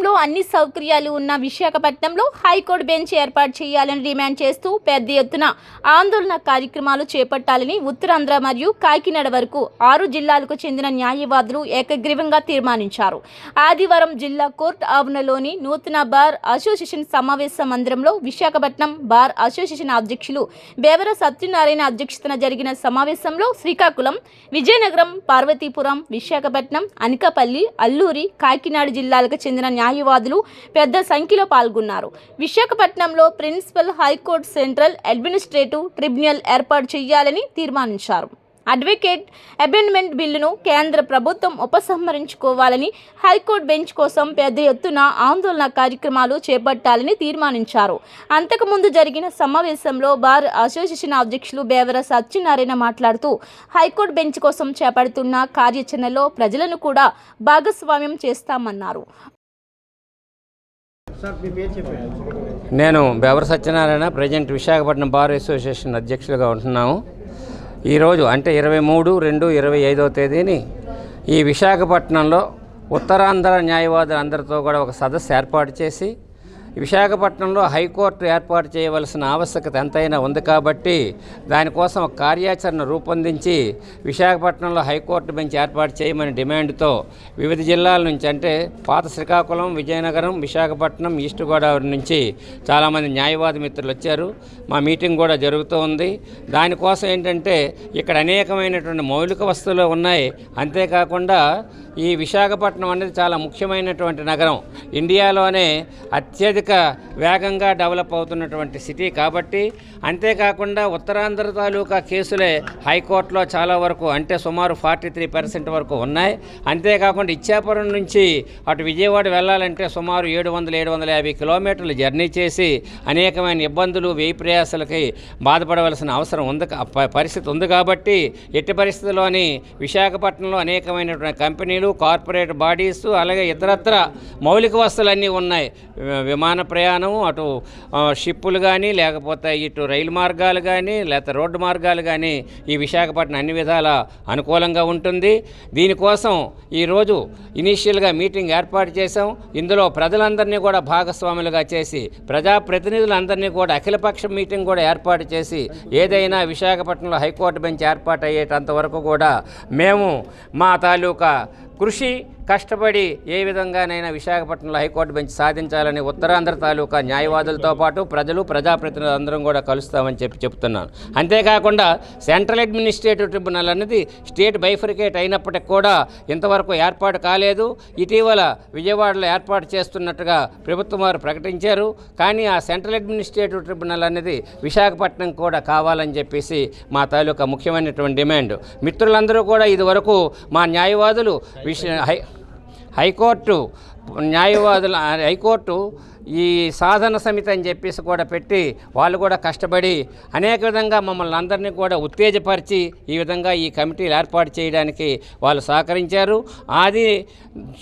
రాష్ట్రంలో అన్ని సౌకర్యాలు ఉన్న విశాఖపట్నంలో హైకోర్టు బెంచ్ ఏర్పాటు చేయాలని డిమాండ్ చేస్తూ పెద్ద ఎత్తున ఆందోళన కార్యక్రమాలు చేపట్టాలని ఉత్తరాంధ్ర మరియు కాకినాడ వరకు ఆరు జిల్లాలకు చెందిన న్యాయవాదులు ఏకగ్రీవంగా తీర్మానించారు. ఆదివారం జిల్లా కోర్టు ఆవరణలోని నూతన బార్ అసోసియేషన్ సమావేశ మందిరంలో విశాఖపట్నం బార్ అసోసియేషన్ అధ్యక్షులు బేవర సత్యనారాయణ అధ్యక్షతన జరిగిన సమావేశంలో శ్రీకాకుళం విజయనగరం పార్వతీపురం విశాఖపట్నం అనకాపల్లి అల్లూరి కాకినాడ జిల్లాలకు చెందిన న్యాయవాదులు పెద్ద సంఖ్యలో పాల్గొన్నారు. విశాఖపట్నంలో principal high court central administrative tribunal ఏర్పాటు చేయాలని తీర్మానించారు. అడ్వకేట్ అబెండ్మెంట్ బిల్లును కేంద్ర ప్రభుత్వం ఉపసంహరించుకోవాలని హైకోర్టు బెంచ్ కోసం పెద్ద ఎత్తున ఆందోళన కార్యక్రమాలు చేపట్టాలని తీర్మానించారు. అంతకుముందు జరిగిన సమావేశంలో బార్ అసోసియేషన్ అధ్యక్షులు బేవర సత్యనారాయణ మాట్లాడుతూ హైకోర్టు బెంచ్ కోసం చేపడుతున్న కార్యాచరణలో ప్రజలను కూడా భాగస్వామ్యం చేస్తామన్నారు. నేను Bevara Satyanarayana present Visakhapatnam bar association అధ్యక్షులుగా ఉంటున్నాము. ఈరోజు అంటే ఇరవై మూడు రెండు ఇరవై ఐదవ తేదీని ఈ విశాఖపట్నంలో ఉత్తరాంధ్ర న్యాయవాదులు అందరితో కూడా ఒక సదస్సు ఏర్పాటు చేసి విశాఖపట్నంలో హైకోర్టు ఏర్పాటు చేయవలసిన ఆవశ్యకత ఎంతైనా ఉంది కాబట్టి దానికోసం ఒక కార్యాచరణ రూపొందించి విశాఖపట్నంలో హైకోర్టు బెంచ్ ఏర్పాటు చేయమని డిమాండ్తో వివిధ జిల్లాల నుంచి అంటే పాత శ్రీకాకుళం విజయనగరం విశాఖపట్నం ఈస్ట్ గోదావరి నుంచి చాలామంది న్యాయవాది మిత్రులు వచ్చారు. మా మీటింగ్ కూడా జరుగుతూ ఉంది. దానికోసం ఏంటంటే ఇక్కడ అనేకమైనటువంటి మౌలిక వస్తువులు ఉన్నాయి. అంతేకాకుండా ఈ విశాఖపట్నం అనేది చాలా ముఖ్యమైనటువంటి నగరం. ఇండియాలోనే అత్యధిక వేగంగా డెవలప్ అవుతున్నటువంటి సిటీ కాబట్టి అంతేకాకుండా ఉత్తరాంధ్ర తాలూకా కేసులే హైకోర్టులో చాలా వరకు అంటే సుమారు ఫార్టీ త్రీ పర్సెంట్ వరకు ఉన్నాయి. అంతేకాకుండా ఇచ్చాపురం నుంచి అటు విజయవాడ వెళ్ళాలంటే సుమారు ఏడు వందల ఏడు వందల యాభై కిలోమీటర్లు జర్నీ చేసి అనేకమైన ఇబ్బందులు వ్యయ ప్రయాసాలకి బాధపడవలసిన అవసరం ఉంది పరిస్థితి ఉంది కాబట్టి ఎట్టి పరిస్థితుల్లోని విశాఖపట్నంలో అనేకమైనటువంటి కంపెనీలు కార్పొరేట్ బాడీస్ అలాగే ఇతరత్ర మౌలిక వసతులన్నీ ఉన్నాయి. విమాన ప్రయాణం అటు షిప్పులు కానీ లేకపోతే ఇటు రైలు మార్గాలు కానీ లేకపోతే రోడ్డు మార్గాలు కానీ ఈ విశాఖపట్నం అన్ని విధాల అనుకూలంగా ఉంటుంది. దీనికోసం ఈరోజు ఇనీషియల్గా మీటింగ్ ఏర్పాటు చేశాం. ఇందులో ప్రజలందరినీ కూడా భాగస్వాములుగా చేసి ప్రజాప్రతినిధులందరినీ కూడా అఖిలపక్ష మీటింగ్ కూడా ఏర్పాటు చేసి ఏదైనా విశాఖపట్నంలో హైకోర్టు బెంచ్ ఏర్పాటు అయ్యేటంత వరకు కూడా మేము మా తాలూకా ಕೃಷಿ కష్టపడి ఏ విధంగానైనా విశాఖపట్నంలో హైకోర్టు బెంచ్ సాధించాలని ఉత్తరాంధ్ర తాలూకా న్యాయవాదులతో పాటు ప్రజలు ప్రజాప్రతినిధులు అందరం కూడా కలుస్తామని చెప్పి చెప్తున్నాను. అంతేకాకుండా సెంట్రల్ అడ్మినిస్ట్రేటివ్ ట్రిబ్యునల్ అనేది స్టేట్ బైఫరికేట్ అయినప్పటికి కూడా ఇంతవరకు ఏర్పాటు కాలేదు. ఇటీవల విజయవాడలో ఏర్పాటు చేస్తున్నట్టుగా ప్రభుత్వం వారు ప్రకటించారు. కానీ ఆ సెంట్రల్ అడ్మినిస్ట్రేటివ్ ట్రిబ్యునల్ అనేది విశాఖపట్నం కూడా కావాలని చెప్పేసి మా తాలూకా ముఖ్యమైనటువంటి డిమాండ్. మిత్రులందరూ కూడా ఇదివరకు మా న్యాయవాదులు విష హై హైకోర్టు న్యాయవాదుల హైకోర్టు ఈ సాధన సమితి అని చెప్పేసి కూడా పెట్టి వాళ్ళు కూడా కష్టపడి అనేక విధంగా మమ్మల్ని అందరినీ కూడా ఉత్తేజపరిచి ఈ విధంగా ఈ కమిటీలు ఏర్పాటు చేయడానికి వాళ్ళు సహకరించారు. అది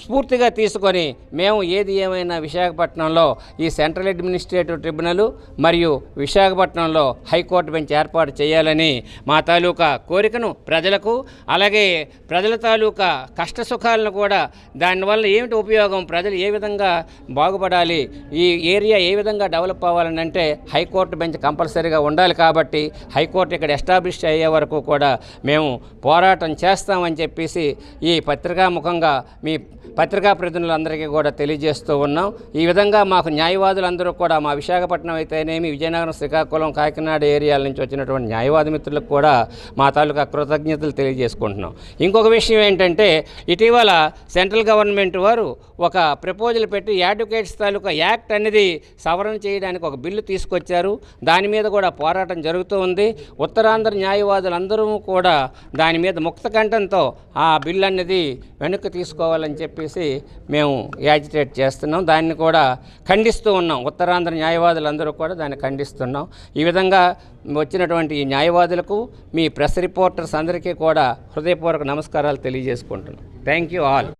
స్ఫూర్తిగా తీసుకొని మేము ఏది ఏమైనా విశాఖపట్నంలో ఈ సెంట్రల్ అడ్మినిస్ట్రేటివ్ ట్రిబ్యునల్ మరియు విశాఖపట్నంలో హైకోర్టు బెంచ్ ఏర్పాటు చేయాలని మా తాలూకా కోరికను ప్రజలకు అలాగే ప్రజల తాలూకా కష్ట సుఖాలను కూడా దానివల్ల ఏమిటి ఉపయోగం ప్రజలు ఏ విధంగా బాగుపడాలి ఈ ఏరియా ఏ విధంగా డెవలప్ అవ్వాలని అంటే హైకోర్టు బెంచ్ కంపల్సరీగా ఉండాలి కాబట్టి హైకోర్టు ఇక్కడ ఎస్టాబ్లిష్ అయ్యే వరకు కూడా మేము పోరాటం చేస్తామని చెప్పేసి ఈ పత్రికా ముఖంగా మీ పత్రికా ప్రతినిధులందరికీ కూడా తెలియజేస్తూ ఉన్నాం. ఈ విధంగా మాకు న్యాయవాదులందరూ కూడా మా విశాఖపట్నం అయితేనేమి విజయనగరం శ్రీకాకుళం కాకినాడ ఏరియాల నుంచి వచ్చినటువంటి న్యాయవాద మిత్రులకు కూడా మా తాలూకా కృతజ్ఞతలు తెలియజేసుకుంటున్నాం. ఇంకొక విషయం ఏంటంటే ఇటీవల సెంట్రల్ గవర్నమెంట్ వారు ఒక ప్రపోజల్ పెట్టి అడ్వకేట్స్ తాలూకా యాక్ట్ అనేది సవరణ చేయడానికి ఒక బిల్లు తీసుకొచ్చారు. దాని మీద కూడా పోరాటం జరుగుతూ ఉంది. ఉత్తరాంధ్ర న్యాయవాదులందరూ కూడా దాని మీద ముక్త కంఠంతో ఆ బిల్లు అనేది వెనక్కి తీసుకోవాలని చెప్పేసి మేము యాజిటేట్ చేస్తున్నాం. దాన్ని కూడా ఖండిస్తూ ఉన్నాం. ఉత్తరాంధ్ర న్యాయవాదులందరూ కూడా దాన్ని ఖండిస్తున్నాం. ఈ విధంగా వచ్చినటువంటి ఈ న్యాయవాదులకు మీ ప్రెస్ రిపోర్టర్స్ అందరికీ కూడా హృదయపూర్వక నమస్కారాలు తెలియజేసుకుంటున్నాం. Thank you all.